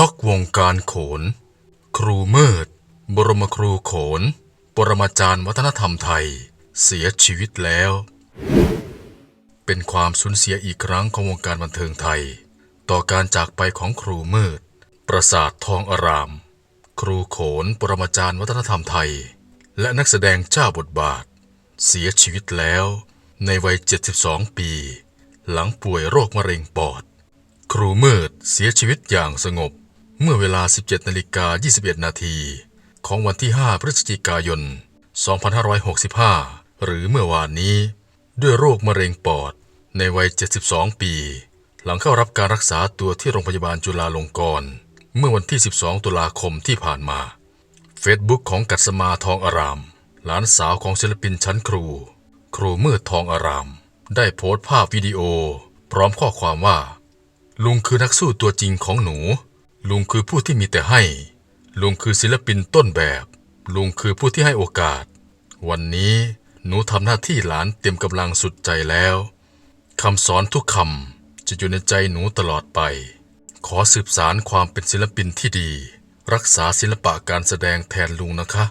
ช็อกวงการโขน ครูมืด บรมครูโขน ปรมาจารย์วัฒนธรรมไทย เสียชีวิตแล้ว เป็นความสูญเสียอีกครั้งของวงการบันเทิงไทย ต่อการจากไปของครูมืด ประสาททองอาราม ครูโขน ปรมาจารย์วัฒนธรรมไทย และนักแสดงเจ้าบทบาท เสียชีวิตแล้ว ในวัย 72 ปี หลังป่วยโรคมะเร็งปอด ครูมืดเสียชีวิตอย่างสงบ เมื่อเวลา 17นาฬิกา21 นาทีของวันที่ 5 พฤศจิกายน 2565 หรือเมื่อวานนี้ ด้วยโรคมะเร็งปอดในวัย 72 ปี หลังเข้ารับการรักษาตัวที่โรงพยาบาลจุฬาลงกรณ์เมื่อวันที่ 12 ตุลาคมที่ผ่านมา เฟซบุ๊กของกัสมาทองอาราม หลานสาวของศิลปินชั้นครู ครูมืดทองอาราม ได้โพสต์ภาพวิดีโอ พร้อมข้อความว่า ลุงคือนักสู้ตัวจริงของหนู ลุงคือผู้ที่มีแต่ให้ ลุงคือศิลปินต้นแบบ ลุงคือผู้ที่ให้โอกาส วันนี้หนูทำหน้าที่หลานเต็มกำลังสุดใจแล้วคำสอนทุกคำจะอยู่ในใจหนูตลอดไป ขอสืบสารความเป็นศิลปินที่ดี รักษาศิลปะการแสดงแทนลุงนะคะ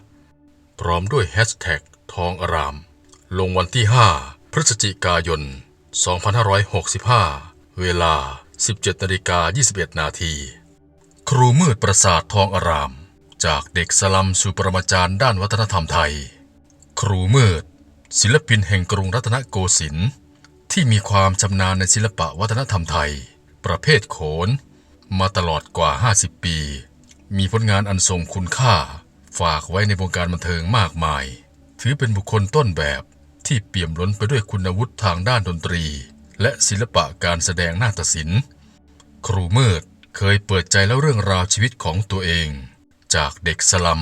พร้อมด้วยแฮชแท็กทองอาราม ลงวันที่ 5 พฤศจิกายน 2565 เวลา 17นาฬิกา21นาที ครูมืดประสาททองอาราม จากเด็กสลัมสู่ปรมาจารย์ด้านวัฒนธรรมไทย ครูมืด ศิลปินแห่งกรุงรัตนโกสินทร์ที่มีความชำนาญในศิลปะวัฒนธรรมไทย ประเภทโขน มาตลอดกว่า 50 ปี มีผลงานอันทรงคุณค่า ฝากไว้ในวงการบันเทิงมากมาย ถือเป็นบุคคลต้นแบบที่เปี่ยมล้นไปด้วยคุณวุฒิทางด้านดนตรี และศิลปะการแสดงนาฏศิลป์ ครูมืด เคยเปิดใจแล้วเรื่องราวชีวิตของตัวเอง จากเด็กสลัม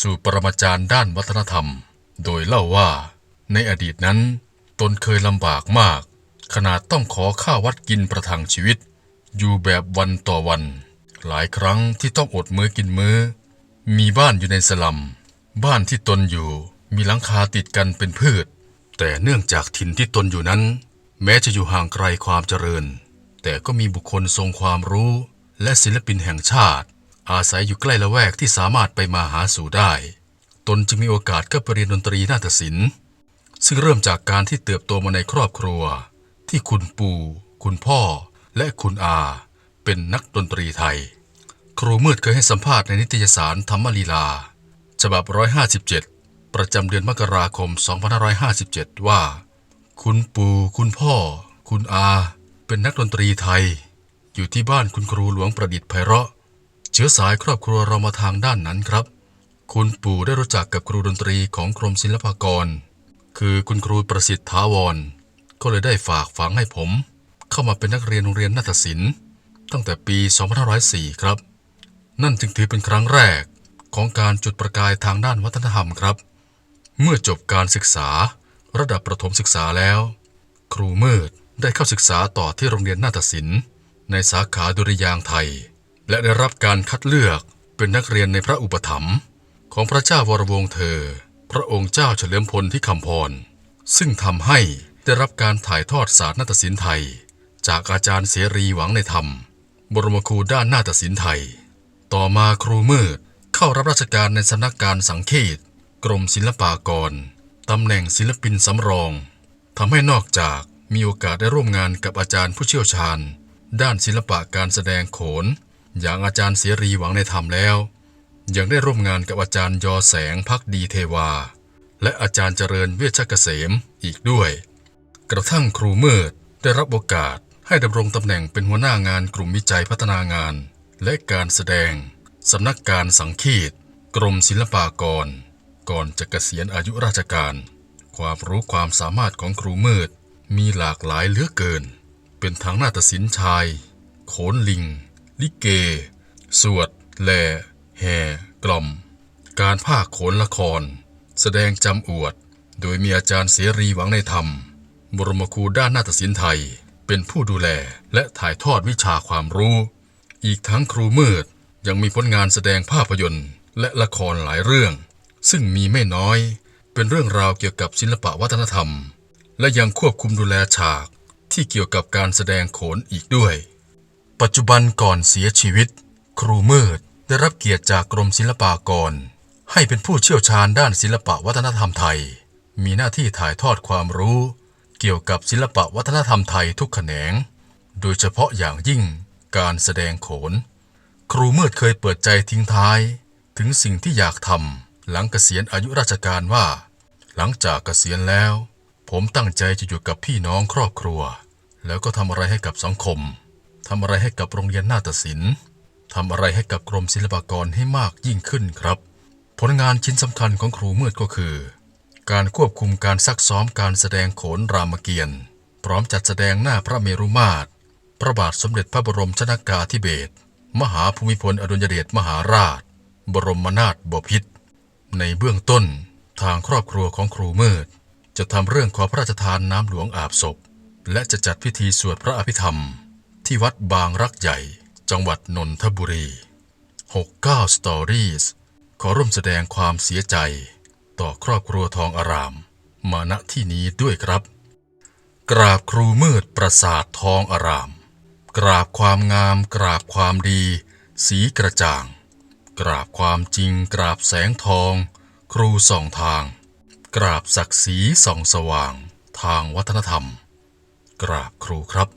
สู่ปรมาจารย์ด้านวัฒนธรรม โดยเล่าว่า ในอดีตนั้น ตนเคยลำบากมาก ขนาดต้องขอข้าววัดกินประทังชีวิต อยู่แบบวันต่อวัน หลายครั้งที่ต้องอดมื้อกินมื้อ มีบ้านอยู่ในสลัม บ้านที่ตนอยู่มีหลังคาติดกันเป็นพืช แต่เนื่องจากถิ่นที่ตนอยู่นั้น แม้จะอยู่ห่างไกลความเจริญ แต่ก็มีบุคคลทรงความรู้ และศิลปินแห่งชาติ อาศัยอยู่ใกล้ละแวกที่สามารถไปมาหาสู่ได้ ตนจึงมีโอกาสเข้าไปเรียนดนตรีนาฏศิลป์ ซึ่งเริ่มจากการที่เติบโตมาในครอบครัว ที่คุณปู่ คุณพ่อ และคุณอา เป็นนักดนตรีไทย ครูมืดเคยให้สัมภาษณ์ในนิตยสารธรรมลีลา ฉบับ 157 ประจำเดือนมกราคม 2557 ว่า คุณปู่ คุณพ่อ คุณอา เป็นนักดนตรีไทย อยู่ที่บ้านคุณครูหลวงประดิษฐ์ไพเราะ เชื้อสายครอบครัวเรามาทางด้านนั้นครับ คุณปู่ได้รู้จักกับครูดนตรีของกรมศิลปากร คือคุณครูประสิทธิ์ถาวร ก็เลยได้ฝากฝังให้ผม เข้ามาเป็นนักเรียนโรงเรียนนาฏศิลป์ ตั้งแต่ปี 2504 ครับ นั่นจึงถือเป็นครั้งแรกของการจุดประกายทางด้านวัฒนธรรมครับ เมื่อจบการศึกษาระดับประถมศึกษาแล้ว ครูมืดได้เข้าศึกษาต่อที่โรงเรียนนาฏศิลป์ ในสาขาดุริยางไทย และได้รับการคัดเลือกเป็นนักเรียนในพระอุปถัมภ์ของพระเจ้าวรวงเธอ พระองค์เจ้าเฉลิมพลที่คำพร ซึ่งทำให้ได้รับการถ่ายทอดศาสตร์นาฏศิลป์ไทย จากอาจารย์เสรีหวังในธรรม บรมครูด้านนาฏศิลป์ไทย ต่อมาครูมืดเข้ารับราชการในสำนักการสังเขตกรมศิลปากรตำแหน่งศิลปินสำรองทำให้นอกจากมีโอกาสได้ร่วมงานกับอาจารย์ผู้เชี่ยวชาญ ด้านศิลปะการแสดงโขน อย่างอาจารย์เสรีหวังในธรรมแล้ว ยังได้ร่วมงานกับอาจารย์ยอแสงพักดีเทวา และอาจารย์เจริญเวชเกษมอีกด้วย กระทั่งครูมืดได้รับโอกาสให้ดำรงตำแหน่งเป็นหัวหน้างานกลุ่มวิจัยพัฒนางาน และการแสดงสำนักการสังคีตกรมศิลปากร ก่อนจะเกษียณอายุราชการ ความรู้ความสามารถของครูมืดมีหลากหลายเหลือเกิน เป็นทั้งนาฏศิลป์ชาย โขนลิง ลิเก สวดแลแห่กล่อม การภาคโขนละคร แสดงจำอวด โดยมีอาจารย์เสรีหวังในธรรม บรมครูด้านนาฏศิลป์ไทย เป็นผู้ดูแลและถ่ายทอดวิชาความรู้ อีกทั้งครูมืดยังมีผลงานแสดงภาพยนตร์และละครหลายเรื่อง ซึ่งมีไม่น้อย เป็นเรื่องราวเกี่ยวกับศิลปวัฒนธรรม และยังควบคุมดูแลฉาก ที่เกี่ยวกับการแสดงโขนอีกด้วย ปัจจุบันก่อนเสียชีวิต ครูมืดได้รับเกียรติจากกรมศิลปากร ให้เป็นผู้เชี่ยวชาญด้านศิลปวัฒนธรรมไทย มีหน้าที่ถ่ายทอดความรู้ เกี่ยวกับศิลปวัฒนธรรมไทยทุกแขนง โดยเฉพาะอย่างยิ่งการแสดงโขน ครูมืดเคยเปิดใจทิ้งท้าย ถึงสิ่งที่อยากทำหลังเกษียณอายุราชการว่า หลังจากเกษียณแล้ว ผมตั้งใจจะอยู่กับพี่น้องครอบครัว แล้วก็ทำอะไรให้กับสังคมทำอะไรให้กับโรงเรียนนาฏศิลป์ทำอะไรให้กับกรมศิลปากรให้มากยิ่งขึ้นครับ ผลงานชิ้นสำคัญของครูมืดก็คือ การควบคุมการซักซ้อมการแสดงโขนรามเกียรติ์พร้อมจัดแสดงหน้าพระเมรุมาตร พระบาทสมเด็จพระบรมชนากาธิเบศรมหาภูมิพลอดุลยเดชมหาราช บรมนาถบพิตรในเบื้องต้นทางครอบครัวของครูมืด จะทำเรื่องขอพระราชทานน้ำหลวงอาบศพ และจะจัดพิธีสวดพระอภิธรรม ที่วัดบางรักใหญ่ จังหวัดนนทบุรี 69 Stories ขอร่วมแสดงความเสียใจ ต่อครอบครัวทองอาราม มาณที่นี้ด้วยครับ กราบครูมืดประสาททองอาราม กราบความงาม กราบความดี สีกระจ่าง กราบความจริง กราบแสงทอง ครูส่องทาง กราบศักดิ์ศรีส่องสว่างทางวัฒนธรรม กราบครูครับ